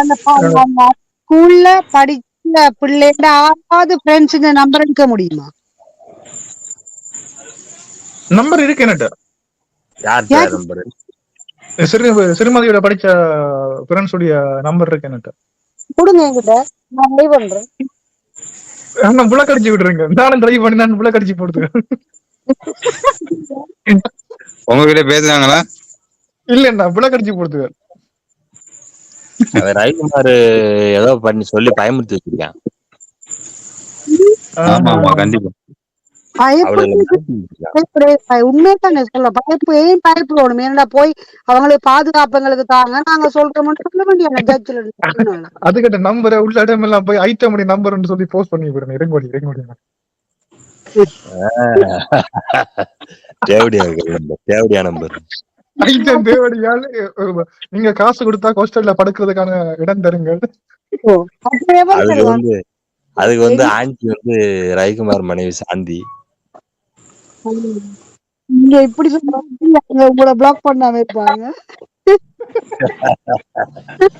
அந்த ஸ்கூல்ல படிச்ச பிள்ளைங்க ஆறாவது ஃப்ரெண்ட்ஸ் இந்த நம்பர் எடுக்க முடியுமா? நம்பர் இருக்கு யார்? நம்பர் சிறு சிறுமதியோட படிச்ச ஃப்ரெண்ட்ஸ் உடைய நம்பர் இருக்கு என்னட்ட? கொடுங்க என்கிட்ட நான் ட்ரை பண்றேன். நான் புள்ள கடிச்சு விடுறேங்க நானும் ட்ரை பண்ணி நான் புள்ள கடிச்சு போடுறேன் உங்ககிட்ட பேசுறாங்களா இல்ல நான் புள்ள கடிச்சு போடுறேன் ரவிக்குமார் ஏதோ பண்ணி சொல்லி பயமுறுத்தி வச்சிருக்கான். ஆமா ஆமா கண்டிப்பா. உண்மைதானே சொல்ல பயப்பு ஏன் பயப்படணும் ஏன்னா போய் அவங்களுக்கு பாதுகாப்புங்களுக்கு தாங்க நாங்க சொல்றோம்னு சொல்ல வேண்டிய ஜட்ஜில் அதுக்கிட்ட நம்பரை உள்ள இடம் எல்லாம் போய் ஐட்டம் நம்பர்னு சொல்லி போஸ்ட் பண்ணி விடுறேன் இறங்கோடி இறங்கோடி தேவடியா நம்பர் தேவடியா நம்பர் தேவடியால் நீங்க காசு கொடுத்தா ஹாஸ்டல்ல படுக்கிறதுக்கான இடம் தருங்க அதுக்கு வந்து அதுக்கு வந்து ஆண்டி வந்து ரவிக்குமார் மனைவி சாந்தி. நீங்க இப்படி சொல்றாங்க உங்களை பிளாக் பண்ணாம இருப்பாங்க.